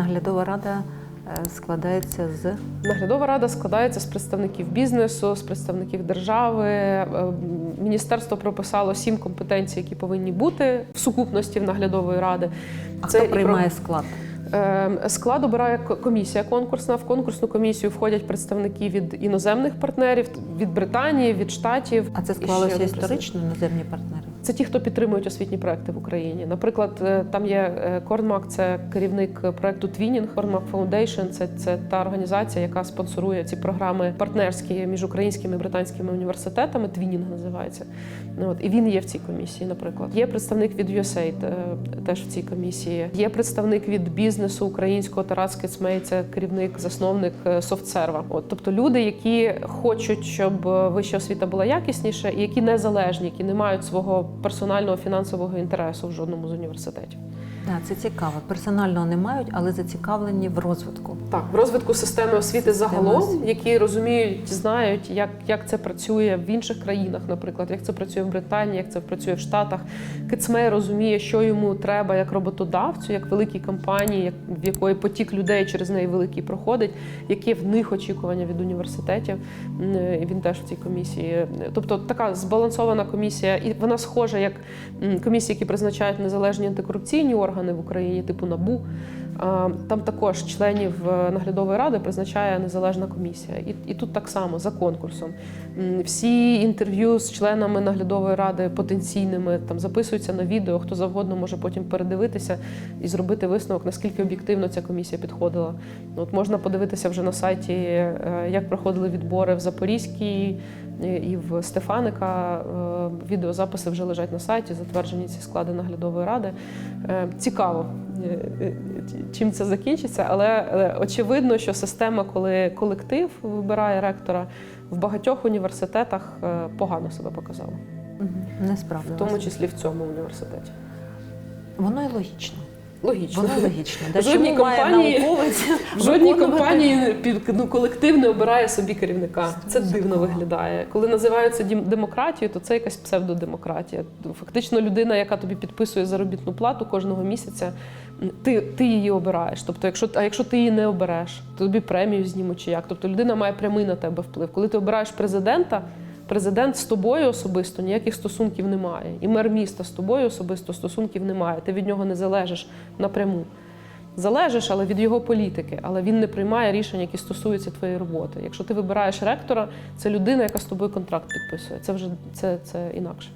наглядова рада е, складається з Наглядова рада складається з представників бізнесу, з представників держави. Е, Міністерство прописало сім компетенцій, які повинні бути в сукупності в наглядової ради. а Це хто приймає склад? Е, Склад обирає комісія конкурсна. В конкурсну комісію входять представники від іноземних партнерів, від Британії, від штатів. А це склалося історично іноземні партнери. Це ті, хто підтримують освітні проекти в Україні. Наприклад, е, там є е, Корнмак, це керівник проекту Twinning. Корнмак Foundation – це, це та організація, яка спонсорує ці програми партнерські між українськими і британськими університетами. Twinning називається. Ну, От і він є в цій комісії. Наприклад, є представник від USAID е, теж в цій комісії. Є представник від бізнесу українського Тарас Кицмей, це керівник, засновник е, SoftServe. От тобто люди, які хочуть, щоб е, вища освіта була якісніша, і які незалежні, які не мають свого персонального фінансового інтересу в жодному з університетів. Да, це цікаво. Персонального не мають, але зацікавлені в розвитку. Так, в розвитку системи освіти загалом, освіти. які розуміють, знають, як, як це працює в інших країнах, наприклад, як це працює в Британії, як це працює в Штатах. Кицмей розуміє, що йому треба як роботодавцю, як великій компанії, як в якої потік людей через неї великий проходить, які в них очікування від університетів. І він теж в цій комісії. Тобто така збалансована комісія, і вона схожа як комісії, які призначають незалежні антикорупційні органи в Україні, типу НАБУ. Там також членів е, наглядової ради призначає незалежна комісія. І, і тут так само за конкурсом. Всі інтерв'ю з членами наглядової ради потенційними там записуються на відео. Хто завгодно може потім передивитися і зробити висновок, наскільки об'єктивно ця комісія підходила. От можна подивитися вже на сайті, е, як проходили відбори в Запорізькій е, і в Стефаника. Відеозаписи вже лежать на сайті, затверджені ці склади наглядової ради. Цікаво, чим це закінчиться, але е, очевидно, що система, коли колектив вибирає ректора, в багатьох університетах е, погано себе показала, Не в тому числі в цьому університеті. Воно і логічно. Логічно. Воно логічно. Да, жодній компанії- жодній компанії під ну, колектив не обирає собі керівника. Це дивно виглядає. Коли називаються демократією, то це якась псевдодемократія. Фактично, людина, яка тобі підписує заробітну плату кожного місяця, ти, ти її обираєш. Тобто, якщо а якщо ти її не обереш, то тобі премію знімуть чи як. Тобто людина має прямий на тебе вплив. Коли ти обираєш президента. Президент з тобою особисто ніяких стосунків немає. І мер міста з тобою особисто стосунків немає. Ти від нього не залежиш напряму. Залежиш, але від його політики, але він не приймає рішень, які стосуються твоєї роботи. Якщо ти вибираєш ректора, це людина, яка з тобою контракт підписує. Це вже це, це інакше.